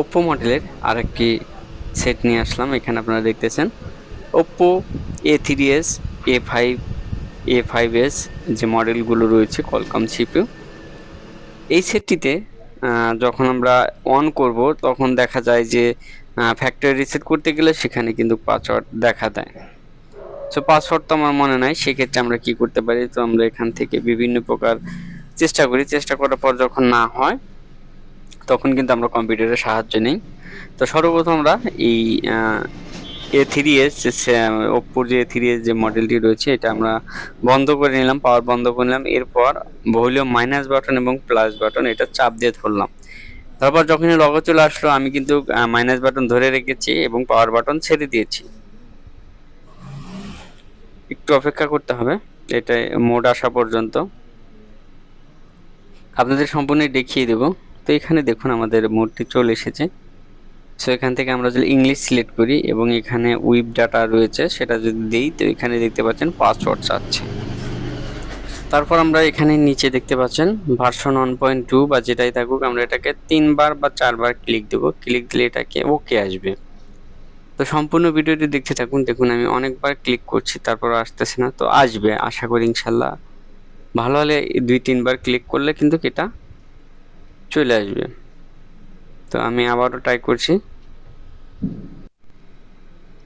Oppo মডেলের আরেকটি set নিয়ে আসলাম, এখানে আপনারা দেখতেছেন। Oppo A three S A five A five S যে মডেলগুলো রয়েছে কলকম সিপিউ এই সেটটিতে যখন আমরা অন করব, তখন দেখা যায় যে ফ্যাক্টরি রিসেট করতে গেলে সেখানে কিন্তু পাসওয়ার্ড দেখা দেয়। সো পাসওয়ার্ড তো আমার মনে নাই, সেক্ষেত্রে আমরা কি করতে পারি? তো আমরা এখান থেকে বিভিন্ন প্রকার চেষ্টা করি। চেষ্টা করার পর যখন না হয় তখন কিন্তু আমরা কম্পিউটারের সাহায্য নিই। তো সর্বপ্রথম আমরা এই এ থ্রি এস ওপ্পোর যে থ্রি এস যে মডেলটি রয়েছে, এটা আমরা বন্ধ করে নিলাম পাওয়ার বন্ধ করে নিলাম। এরপর ভলিউম মাইনাস বাটন এবং প্লাস বাটন এটা চাপ দিয়ে ধরলাম। তারপর যখনই লগো চলে আসলো, আমি কিন্তু মাইনাস বাটন ধরে রেখেছি এবং পাওয়ার বাটন ছেড়ে দিয়েছি। একটু অপেক্ষা করতে হবে, এটা মোড আসা পর্যন্ত। আপনাদের সম্পূর্ণ দেখিয়ে দেব। তো এখানে দেখুন আমাদের মোডটি চলে এসেছে। সো এখান থেকে আমরা যদি ইংলিশ সিলেক্ট করি এবং এখানে উইব ডাটা রয়েছে, সেটা যদি দিই, তো এখানে দেখতে পাচ্ছেন পাসওয়ার্ড চাচ্ছে তারপর আমরা এখানে নিচে দেখতে পাচ্ছেন ভার্সন ওয়ান পয়েন্ট টু বা যেটাই থাকুক, আমরা এটাকে তিনবার বা চারবার ক্লিক দেবো। ক্লিক দিলে এটাকে ওকে আসবে। তো সম্পূর্ণ ভিডিওটি দেখতে থাকুন। দেখুন, আমি অনেকবার ক্লিক করছি, তারপর আসতেছে না। তো আসবে, আশা করি ইনশাল্লাহ। ভালো হলে দুই, তিনবার ক্লিক করলে কিন্তু এটা চলে আসবে। তো আমি আবারও ট্রাই করছি।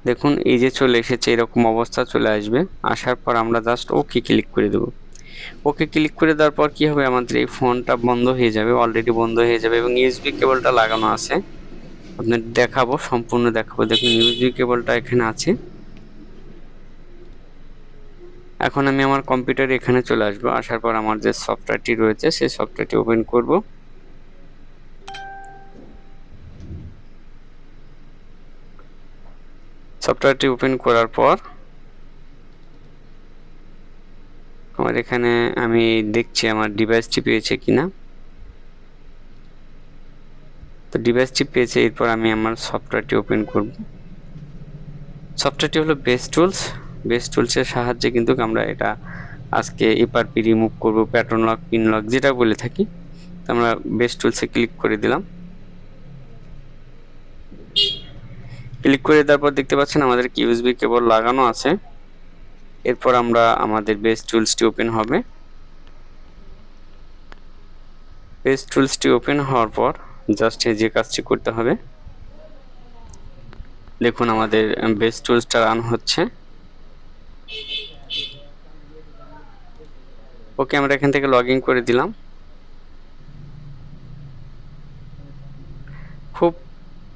দেখুন, এই যে চলে এসেছে, এরকম অবস্থা চলে আসবে। আসার পর আমরা জাস্ট ওকে ক্লিক করে দেবো। ওকে ক্লিক করে দেওয়ার পর কি হবে? আমাদের এই ফোনটা বন্ধ হয়ে যাবে অলরেডি বন্ধ হয়ে যাবে এবং ইউএসবি কেবলটা লাগানো আছে। আপনার দেখাবো, সম্পূর্ণ দেখাবো। দেখুন ইউএসবি কেবলটা এখানে আছে। এখন আমি আমার কম্পিউটারে এখানে চলে আসব। আসার পর আমার যে সফটওয়্যারটি রয়েছে, সেই সফটওয়্যারটি ওপেন করব। সফটওয়্যারটি ওপেন করার পর আমার এখানে আমি দেখছি আমার ডিভাইসটি পেয়েছে কিনা। তো ডিভাইসটি পেয়েছে, এরপর আমি আমার সফটওয়্যারটি ওপেন করব। সফটওয়্যারটি হলো বেস্ট টুলস। বেস্ট টুলসের সাহায্যে কিন্তু আমরা এটা আজকে এপারপি রিমুভ করব, প্যাটার্ন লক, পিন লক, যেটা বলে থাকি। তো আমরা বেস্ট টুলসে ক্লিক করে দিলাম। ক্লিক করে দেওয়ার পর দেখতে পাচ্ছেন আমাদের ইউএসবি কেবল লাগানো আছে। এরপর আমরা আমাদের বেস টুলসটি ওপেন হবে। বেস টুলসটি ওপেন হওয়ার পর জাস্ট এই যে কাজটি করতে হবে। দেখুন আমাদের বেস টুলসটা রান হচ্ছে। ওকে, আমরা এখান থেকে লগ করে দিলাম। খুব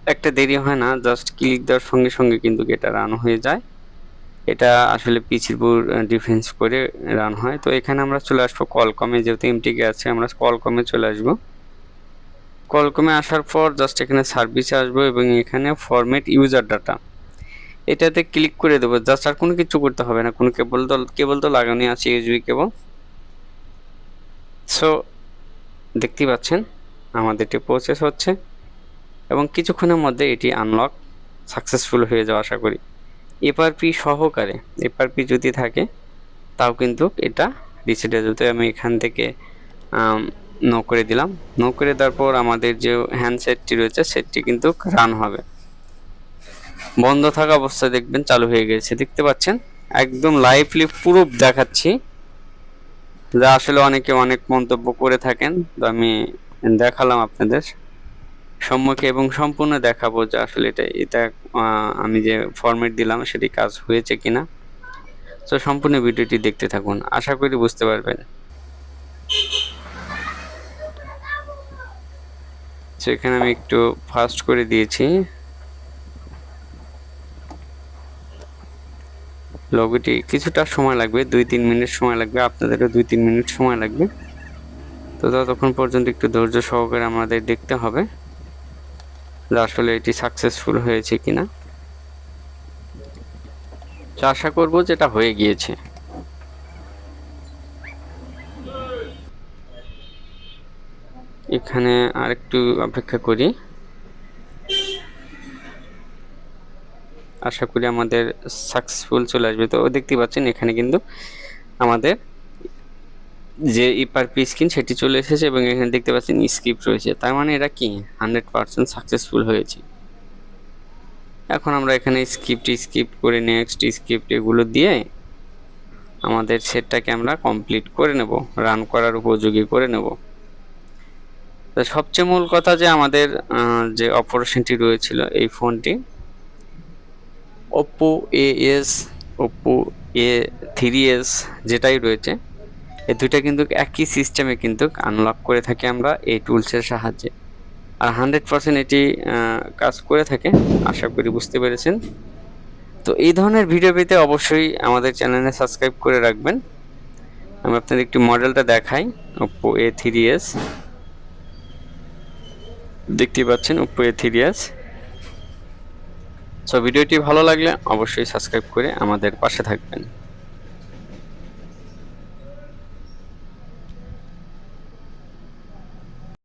একটা দেরি হয় না জাস্ট ক্লিক দেওয়ার সঙ্গে সঙ্গে কিন্তু এটা রান হয়ে যায়। এটা আসলে পিছির উপর ডিফেন্স করে রান হয়। তো এখানে আমরা চলে আসব কলকমে যেহেতু এমটিকে আছে আমরা কলকমে চলে আসব। কলকমে আসার পর জাস্ট এখানে সার্ভিসে আসব এবং এখানে ফরম্যাট ইউজার ডাটা এটাতে ক্লিক করে দেবো। জাস্ট আর কোনো কিছু করতে হবে না। কোনো কেবল তো কেবল তো লাগানোই আছে ইউজবি কেবল সো দেখতেই পাচ্ছেন আমাদেরটি প্রসেস হচ্ছে। এবং কিছুক্ষণের মধ্যে এটি আনলক সাকসেসফুল হয়ে যাওয়া আশা করি। এপারপি সহকারে এপারপি যদি থাকে, তাও কিন্তু এটা রিসেট হয়ে যেতে আমি এখান থেকে নো করে দিলাম। নো করে দেওয়ার পর আমাদের যে হ্যান্ডসেটটি রয়েছে সেটটি কিন্তু রান হবে। বন্ধ থাকা অবস্থায় দেখবেন চালু হয়ে গেছে। দেখতে পাচ্ছেন? একদম লাইভলি প্রুফ দেখাচ্ছি। যা আসলে অনেকে অনেক মন্তব্য করে থাকেন। তো আমি দেখালাম আপনাদের। সম্মুখে এবং সম্পূর্ণ দেখাবো যে আসলে এটা এটা আমি যে ফরম্যাট দিলাম সেটি কাজ হয়েছে কিনা। তো সম্পূর্ণ ভিডিওটি দেখতে থাকুন। আশা করি বুঝতে পারবেন। তো এখানে আমি একটু ফাস্ট করে দিয়েছি। লগোটি কিছুটা সময় লাগবে, দুই তিন মিনিট সময় লাগবে, আপনাদেরও দুই তিন মিনিট সময় লাগবে। তো ততক্ষণ পর্যন্ত একটু ধৈর্য সহকারে আমাদের দেখতে হবে। আসলে এটি সাকসেসফুল হয়েছে কিনা। আশা করব যেটা হয়ে গিয়েছে। এখানে আরেকটু অপেক্ষা করি। আশা করি আমাদের সাকসেসফুল চলে আসবে। তো দেখতে পাচ্ছেন এখানে কিন্তু আমাদের যে ইপারপি স্ক্রিন সেটি চলে এসেছে এবং এখানে দেখতে পাচ্ছেন স্কিপ রয়েছে। তার মানে এটা কি হান্ড্রেড পার্সেন্ট সাকসেসফুল হয়েছে। এখন আমরা এখানে স্ক্রিপ্ট স্কিপ করে নেক্সট স্ক্রিপ্ট এগুলো দিয়ে আমাদের সেটটাকে আমরা কমপ্লিট করে নেব রান করার উপযোগী করে নেব। তো সবচেয়ে মূল কথা যে আমাদের যে অপারেশনটি রয়েছিল এই ফোনটি Oppo A S Oppo A three S যেটাই রয়েছে এই দুইটা কিন্তু একই সিস্টেমে কিন্তু আনলক করে থাকি আমরা এই টুলসের সাহায্যে। আর হান্ড্রেড পার্সেন্ট এটি কাজ করে থাকে, আশা করি বুঝতে পেরেছেন। তো এই ধরনের ভিডিও পেতে অবশ্যই আমাদের চ্যানেলে সাবস্ক্রাইব করে রাখবেন। আমি আপনাদের একটি মডেলটা দেখাই ওপ্পো এ থ্রি এস দেখতে পাচ্ছেন Oppo A three S so ভিডিওটি ভালো লাগলে অবশ্যই সাবস্ক্রাইব করে আমাদের পাশে থাকবেন।